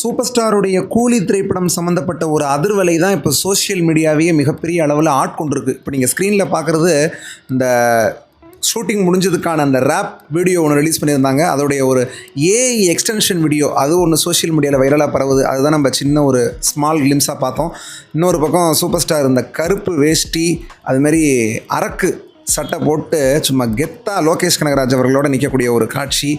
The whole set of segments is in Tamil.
சூப்பர் ஸ்டாருடைய கூலி திரைப்படம் சம்மந்தப்பட்ட ஒரு அதிர்வலை தான் இப்போ சோஷியல் மீடியாவையே மிகப்பெரிய அளவில் ஆட்கொண்டிருக்கு. இப்போ நீங்கள் ஸ்க்ரீனில் பார்க்குறது இந்த ஷூட்டிங் முடிஞ்சதுக்கான அந்த ரேப் வீடியோ ஒன்று ரிலீஸ் பண்ணியிருந்தாங்க. அதோடைய ஒரு ஏஐ எக்ஸ்டென்ஷன் வீடியோ அது ஒன்று சோஷியல் மீடியாவில் வைரலாக பரவுது. அதுதான் நம்ம சின்ன ஒரு ஸ்மால் கிளிம்ஸாக பார்த்தோம். இன்னொரு பக்கம் சூப்பர் ஸ்டார் இந்த கருப்பு வேஷ்டி அதுமாரி அரக்கு சட்டை போட்டு சும்மா கெத்தா லோகேஷ் கனகராஜ் அவர்களோட நிற்கக்கூடிய ஒரு காட்சி.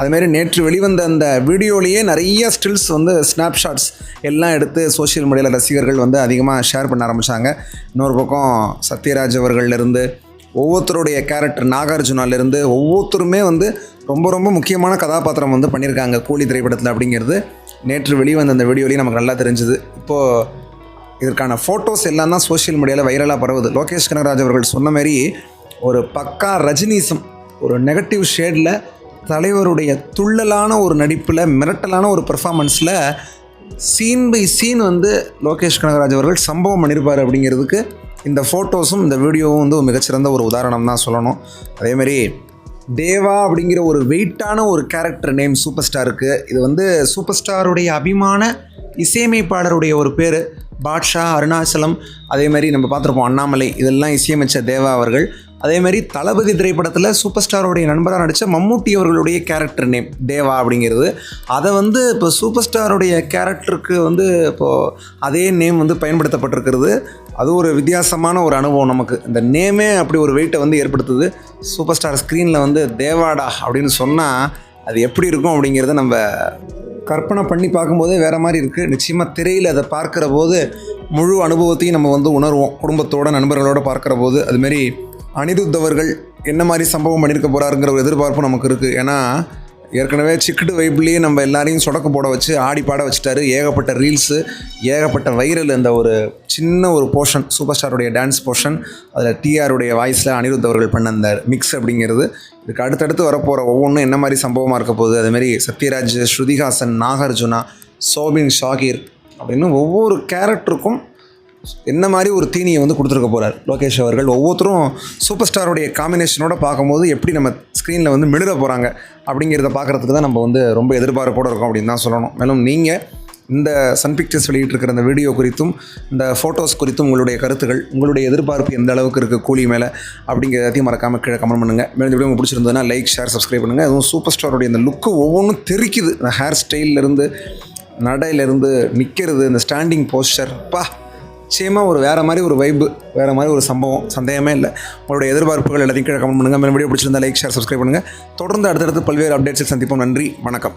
அதுமாரி நேற்று வெளிவந்த அந்த வீடியோலேயே நிறைய ஸ்டில்ஸ் வந்து ஸ்னாப்ஷாட்ஸ் எல்லாம் எடுத்து சோஷியல் மீடியாவில் ரசிகர்கள் வந்து அதிகமாக ஷேர் பண்ண ஆரம்பித்தாங்க இன்னொரு பக்கம் சத்யராஜ் அவர்கள்லேருந்து ஒவ்வொருத்தருடைய கேரக்டர் நாகார்ஜுனாலேருந்து ஒவ்வொருத்தருமே வந்து ரொம்ப ரொம்ப முக்கியமான கதாபாத்திரம் வந்து பண்ணியிருக்காங்க. கூலி திரைப்படத்தில் அப்படிங்கிறது நேற்று வெளிவந்த அந்த வீடியோலேயும் நமக்கு நல்லா தெரிஞ்சுது. இப்போது இதற்கான ஃபோட்டோஸ் எல்லாம் தான் சோஷியல் மீடியாவில் வைரலாக பரவுது. லோகேஷ் கனகராஜ் அவர்கள் சொன்ன மாதிரி ஒரு பக்கா ரஜினிசம் ஒரு நெகட்டிவ் ஷேடில் தலைவருடைய துள்ளலான ஒரு நடிப்பில் மிரட்டலான ஒரு பெர்ஃபார்மன்ஸில் சீன் பை சீன் வந்து லோகேஷ் கனகராஜ் அவர்கள் சம்பவம் பண்ணியிருப்பார் அப்படிங்கிறதுக்கு இந்த ஃபோட்டோஸும் இந்த வீடியோவும் வந்து மிகச்சிறந்த ஒரு உதாரணம் தான் சொல்லணும். அதேமாரி தேவா அப்படிங்கிற ஒரு வெயிட்டான ஒரு கேரக்டர் நேம் சூப்பர் ஸ்டாருக்கு இது வந்து சூப்பர் ஸ்டாருடைய அபிமான இசையமைப்பாளருடைய ஒரு பேர். பாட்ஷா அருணாச்சலம் அதே மாதிரி நம்ம பார்த்துருப்போம் அண்ணாமலை இதெல்லாம் இசையமைச்ச தேவா அவர்கள். அதேமாதிரி தளபதி திரைப்படத்தில் சூப்பர் ஸ்டாரோடைய நண்பராக நடித்த மம்மூட்டி அவர்களுடைய கேரக்டர் நேம் தேவா அப்படிங்கிறது. அதை வந்து இப்போ சூப்பர் ஸ்டாருடைய கேரக்டருக்கு வந்து இப்போது அதே நேம் வந்து பயன்படுத்தப்பட்டிருக்கிறது. அது ஒரு வித்தியாசமான ஒரு அனுபவம் நமக்கு. இந்த நேமே அப்படி ஒரு வெயிட்டை வந்து ஏற்படுத்துது. சூப்பர் ஸ்டார் ஸ்க்ரீனில் வந்து தேவாடா அப்படின்னு சொன்னால் அது எப்படி இருக்கும் அப்படிங்கிறத நம்ம கற்பனை பண்ணி பார்க்கும்போதே வேறு மாதிரி இருக்குது நிச்சயமாக திரையில் அதை பார்க்குற போது முழு அனுபவத்தையும் நம்ம வந்து உணர்வோம். குடும்பத்தோட நண்பர்களோட பார்க்குற போது அதுமாரி அனிருத் அவர்கள் என்ன மாதிரி சம்பவம் பண்ணியிருக்க போகிறாருங்கிற ஒரு எதிர்பார்ப்பு நமக்கு இருக்குது ஏன்னா ஏற்கனவே சிக்கடு வைப்லேயே நம்ம எல்லாரையும் சொடக்கு போட வச்சு ஆடி பாட வச்சுட்டாரு. ஏகப்பட்ட ரீல்ஸு ஏகப்பட்ட வைரல் அந்த ஒரு சின்ன ஒரு போர்ஷன் சூப்பர் ஸ்டாருடைய டான்ஸ் போர்ஷன் அதில் டிஆருடைய வாய்ஸில் அனிருத் அவர்கள் பண்ண அந்த மிக்ஸ் அப்படிங்கிறது. இதுக்கு அடுத்தடுத்து வரப்போகிற ஒவ்வொன்றும் என்ன மாதிரி சம்பவமாக இருக்க போகுது? அதுமாரி சத்யராஜ் ஸ்ருதிஹாசன் நாகார்ஜுனா சோபின் ஷாகிர் அப்படின்னு ஒவ்வொரு கேரக்டருக்கும் என்ன மாதிரி ஒரு தீனியை வந்து கொடுத்துருக்க போகிறார் லோகேஷ் அவர்கள்? ஒவ்வொருத்தரும் சூப்பர் ஸ்டாருடைய காம்பினேஷனோட பார்க்கும்போது எப்படி நம்ம ஸ்க்ரீனில் வந்து மிளிர போகிறாங்க அப்படிங்கிறத பார்க்குறதுக்கு தான் நம்ம வந்து ரொம்ப எதிர்பார்ப்போடு இருக்கோம் அப்படின்னு தான் சொல்லணும். மேலும் நீங்கள் இந்த சன் பிக்சர்ஸ் வெளியிட்டிருக்கிற இந்த வீடியோ குறித்தும் இந்த ஃபோட்டோஸ் குறித்தும் உங்களுடைய கருத்துக்கள் உங்களுடைய எதிர்பார்ப்பு எந்த அளவுக்கு இருக்குது கூலி மேலே அப்படிங்கிறதையும் மறக்காமல் கீழே கமெண்ட் பண்ணுங்கள் மேலும் இந்த வீடியோ உங்களுக்கு பிடிச்சிருந்ததுன்னா லைக் ஷேர் சப்ஸ்கிரைப் பண்ணுங்கள் அதுவும் சூப்பர் ஸ்டாருடைய இந்த லுக்கு ஒவ்வொன்றும் தெரிக்குது. இந்த ஹேர் ஸ்டைல்லேருந்து நடையிலேருந்து நிற்கிறது இந்த ஸ்டாண்டிங் போஸ்டர் பா நிச்சயமாக ஒரு வேறு மாதிரி ஒரு வைப்பு வேறு மாதிரி ஒரு சம்பவம் சந்தேகமே இல்லை. உங்களுடைய எதிர்பார்ப்புகள் எல்லாத்தையும் கீழே கமெண்ட் பண்ணுங்கள் மேலும் வீடியோ பிடிச்சிருந்தா லைக் ஷேர் சப்ஸ்கிரைப் பண்ணுங்கள் தொடர்ந்து அடுத்தடுத்து பல்வேறு அப்டேட்ஸில் சந்திப்போம். நன்றி வணக்கம்.